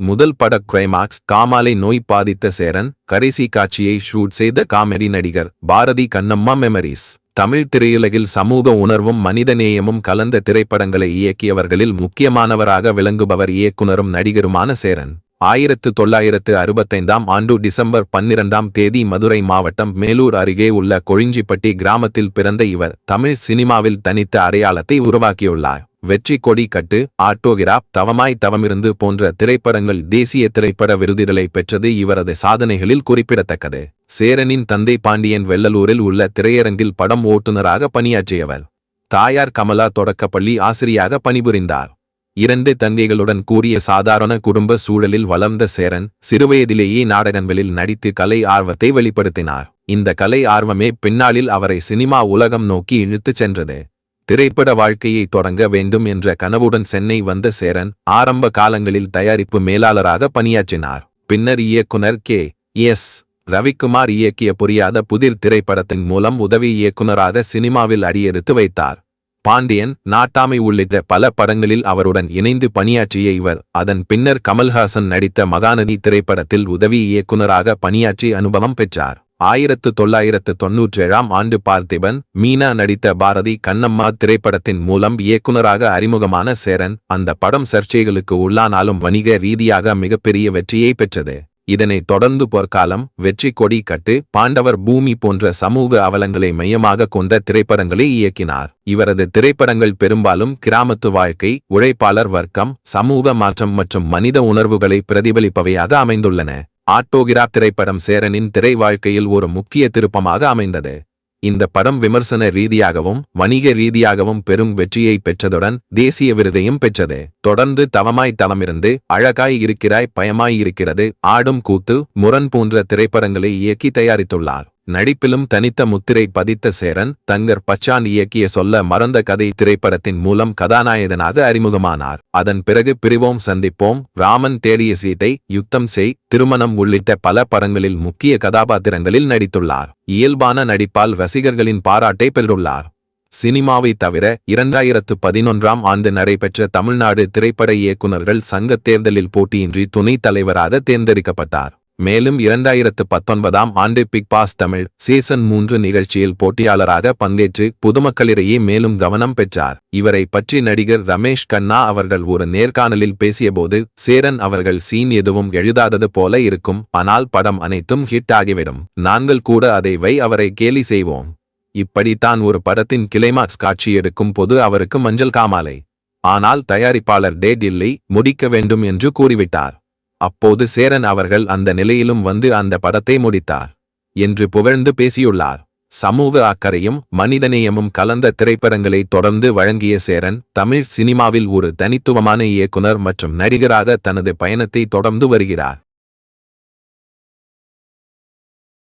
முதல் பட கிரைமாக்ஸ் காமாலை நோய் பாதித்த சேரன் கடைசி காட்சியை ஷூட் செய்த காமெடி நடிகர் பாரதி கண்ணம்மா மெமரிஸ் தமிழ் திரையுலகில் சமூக உணர்வும் மனிதநேயமும் கலந்த திரைப்படங்களை இயக்கியவர்களில் முக்கியமானவராக விளங்குபவர் இயக்குனரும் நடிகருமான சேரன். ஆயிரத்து தொள்ளாயிரத்து அறுபத்தைந்தாம் ஆண்டு டிசம்பர் பன்னிரண்டாம் தேதி மதுரை மாவட்டம் மேலூர் அருகே உள்ள கொழிஞ்சிப்பட்டி கிராமத்தில் பிறந்த இவர் தமிழ் சினிமாவில் தனித்த அடையாளத்தை உருவாக்கியுள்ளார். வெற்றி கொடி கட்டு ஆட்டோகிராப் தவமாய் தவமிருந்து போன்ற திரைப்படங்கள் தேசிய திரைப்பட விருதுகளை பெற்றது இவரது சாதனைகளில் குறிப்பிடத்தக்கது. சேரனின் தந்தை பாண்டியன் வெள்ளலூரில் உள்ள திரையரங்கில் படம் ஓட்டுநராக பணியாற்றியவர். தாயார் கமலா தொடக்கப்பள்ளி ஆசிரியாக பணிபுரிந்தார். இரண்டு தங்கைகளுடன் கூறிய சாதாரண குடும்ப சூழலில் வளர்ந்த சேரன் சிறுவயதிலேயே நாடகங்களில் நடித்து கலை ஆர்வத்தை வெளிப்படுத்தினார். இந்த கலை ஆர்வமே பின்னாளில் அவரை சினிமா உலகம் நோக்கி இழுத்துச் சென்றது. திரைப்பட வாழ்க்கையை தொடங்க வேண்டும் என்ற கனவுடன் சென்னை வந்த சேரன் ஆரம்ப காலங்களில் தயாரிப்பு மேலாளராக பணியாற்றினார். பின்னர் இயக்குனர் கே. எஸ். ரவிக்குமார் இயக்கிய புரியாத புதிர் திரைப்படத்தின் மூலம் உதவி இயக்குனராக சினிமாவில் அடியெடுத்து வைத்தார். பாண்டியன் நாட்டாமை உள்ளிட்ட பல படங்களில் அவருடன் இணைந்து பணியாற்றிய இவர் அதன் பின்னர் கமல்ஹாசன் நடித்த மகாநதி திரைப்படத்தில் உதவி இயக்குனராக பணியாற்றி அனுபவம் பெற்றார். ஆயிரத்து தொள்ளாயிரத்து தொன்னூற்றேழாம் ஆண்டு பார்த்திபன் மீனா நடித்த பாரதி கண்ணம்மா திரைப்படத்தின் மூலம் இயக்குனராக அறிமுகமான சேரன் அந்த படம் சர்ச்சைகளுக்கு உள்ளானாலும் வணிக ரீதியாக மிகப்பெரிய வெற்றியை பெற்றது. இதனைத் தொடர்ந்து பொற்காலம் வெற்றி கொடி கட்டு பாண்டவர் பூமி போன்ற சமூக அவலங்களை மையமாக கொண்ட திரைப்படங்களை இயக்கினார். இவரது திரைப்படங்கள் பெரும்பாலும் கிராமத்து வாழ்க்கை உழைப்பாளர் வர்க்கம் சமூக மாற்றம் மற்றும் மனித உணர்வுகளை பிரதிபலிப்பவையாக அமைந்துள்ளன. ஆட்டோகிராப் திரைப்படம் சேரனின் திரை வாழ்க்கையில் ஒரு முக்கிய திருப்பமாக அமைந்தது. இந்த படம் விமர்சன ரீதியாகவும் வணிக ரீதியாகவும் பெரும் வெற்றியை பெற்றதுடன் தேசிய விருதையும் பெற்றது. தொடர்ந்து தவமாய் தவமிருந்து அழகாய் இருக்கிறாய் பயமாய் இருக்கிறது ஆடும் கூத்து முரண் போன்ற திரைப்படங்களை இயக்கி தயாரித்துள்ளார். நடிப்பிலும் தனித்த முத்திரை பதித்த சேரன் தங்கர் பச்சான் இயக்கிய சொல்ல மறந்த கதை திரைப்படத்தின் மூலம் கதாநாயகனாக அறிமுகமானார். அதன் பிறகு பிரிவோம் சந்திப்போம். ராமன் தேடிய சீதை யுத்தம் செய் திருமணம் உள்ளிட்ட பல படங்களில் முக்கிய கதாபாத்திரங்களில் நடித்துள்ளார். இயல்பான நடிப்பால் ரசிகர்களின் பாராட்டை பெற்றுள்ளார். சினிமாவை தவிர இரண்டாயிரத்து பதினொன்றாம் ஆண்டு நடைபெற்ற தமிழ்நாடு திரைப்பட இயக்குநர்கள் சங்கத் தேர்தலில் போட்டியின்றி துணைத் தலைவராக தேர்ந்தெடுக்கப்பட்டார். மேலும் இரண்டாயிரத்து பத்தொன்பதாம் ஆண்டு பிக் பாஸ் தமிழ் சீசன் மூன்று நிகழ்ச்சியில் போட்டியாளராக பங்கேற்று பொதுமக்களிடையே மேலும் கவனம் பெற்றார். இவரை பற்றி நடிகர் ரமேஷ் கண்ணா அவர்கள் ஒரு நேர்காணலில் பேசியபோது சேரன் அவர்கள் சீன் எதுவும் எழுதாதது போல இருக்கும் ஆனால் படம் அனைத்தும் ஹிட் ஆகிவிடும். நாங்கள் கூட அதை வை அவரை கேலி செய்வோம். இப்படித்தான் ஒரு படத்தின் கிளைமாக்ஸ் காட்சி எடுக்கும் போது அவருக்கு மஞ்சள் காமாலை. ஆனால் தயாரிப்பாளர் டேட் இல்லை முடிக்க வேண்டும் என்று கூறிவிட்டார். அப்போது சேரன் அவர்கள் அந்த நிலையிலும் வந்து அந்த படத்தை முடித்தார். என்று புகழ்ந்து பேசியுள்ளார். சமூக அக்கறையும் மனிதநேயமும் கலந்த திரைப்படங்களை தொடர்ந்து வழங்கிய சேரன் தமிழ் சினிமாவில் ஒரு தனித்துவமான இயக்குனர் மற்றும் நடிகராக தனது பயணத்தை தொடர்ந்து வருகிறார்.